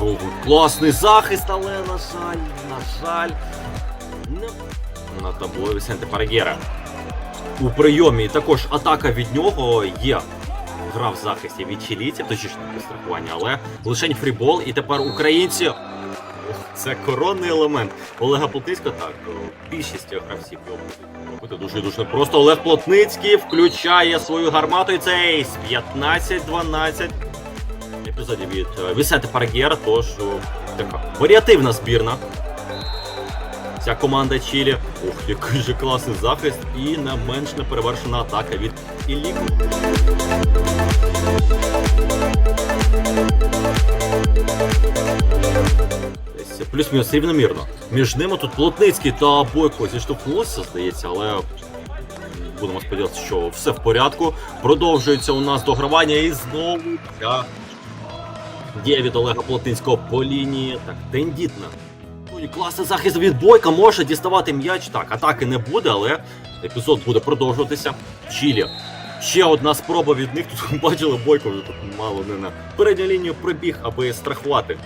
О, класний захист, але на жаль, на жаль. Не на табло Вісенте Парагєра. У прийомі також атака від нього є. Гра в захисті від чилійців, точніше не страхування, але лишень фрібол, і тепер українці. Це коронний елемент. Олега Плотницького, так, більшість гравців його будуть робити дуже дуже просто. Олег Плотницький включає свою гармату, і це ейс 15-12 епізоді від е, Вісенте Парагєра, тож така варіативна збірна. Ця команда Чилі. Ух, який же класний захист і не менш неперевершена атака від. Десь Плюс-мінус рівномірно. Між ними тут Плотницький та Бойко зіштовхнулися, здається, але будемо сподіватися, що все в порядку. Продовжується у нас догравання і знову ця дія від Олега Плотницького по лінії. Так, тендітна. Ну класний захист від Бойка може діставати м'яч. Так, атаки не буде, але епізод буде продовжуватися. Чілі. Ще одна спроба від них. Тут бачили Бойко вже тут мало не на передню лінію прибіг, аби страхувати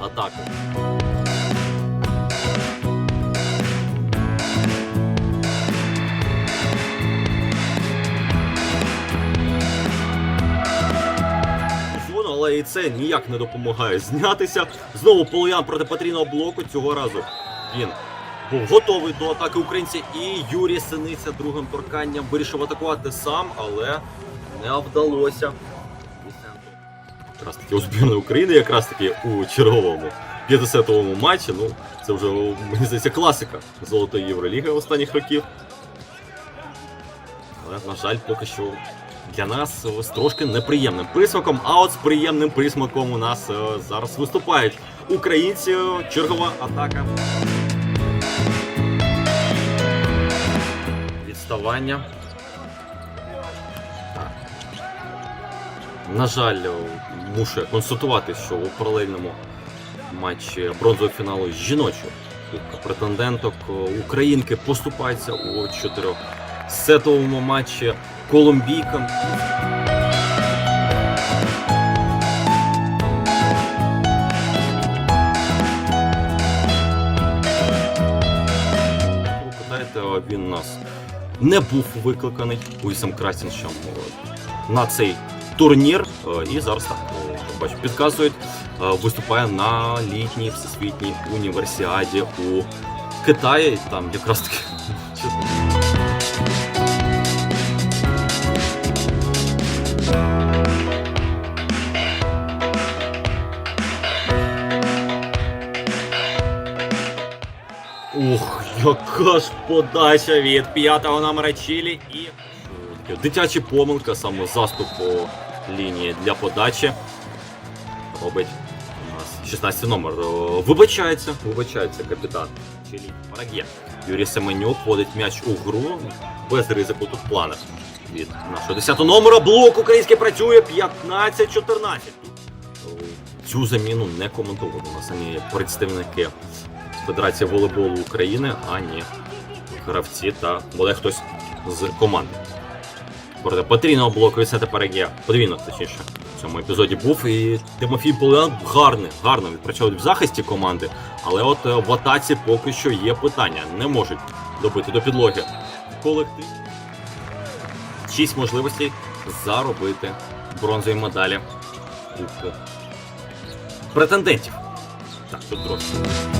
атаку. І це ніяк не допомагає знятися. Знову Полуян проти потрійного блоку. Цього разу він був готовий до атаки українців. І Юрій Синиця другим торканням вирішив атакувати сам, але не вдалося. Якраз таки у збірної України, якраз таки у черговому 50-му матчі. Ну, це вже мені здається класика Золотої Євроліги останніх років. Але, на жаль, поки що для нас з трошки неприємним присмаком. А от з приємним присмаком у нас е, зараз виступають українці. Чергова атака. Відставання. На жаль, мушу констатувати, що у паралельному матчі бронзового фіналу жіночого претенденток е, українки поступаються у чотирьохсетовому матчі колумбійкам. Ви він нас не був викликаний Уісом Крастіншем на цей турнір. Е, І зараз так е, бачу, підказують, е, виступає на літній всесвітній універсіаді у Китаї. Там якраз таки Ух, яка ж подача від п'ятого номера Чилі і дитяча помилка, саме заступ по лінії для подачі. Робить у нас 16 номер. Вибачається, вибачається капітан Чилі Парагє. Юрій Семенюк вводить м'яч у гру без ризику тут планах. Від нашого 10 номера блок український працює 15-14. Цю заміну не коментували на самі представники Федерації волейболу України, ані гравці та буде хтось з команди. Проте потрійного блоку від тепер є подвійно, точніше, в цьому епізоді був. І Тимофій Поліан гарний, гарно відпрацьовує в захисті команди, але от е, в атаці поки що є питання. Не можуть добити до підлоги колектив. Шість можливостей заробити бронзові медалі у претендентів. Так, тут трохи.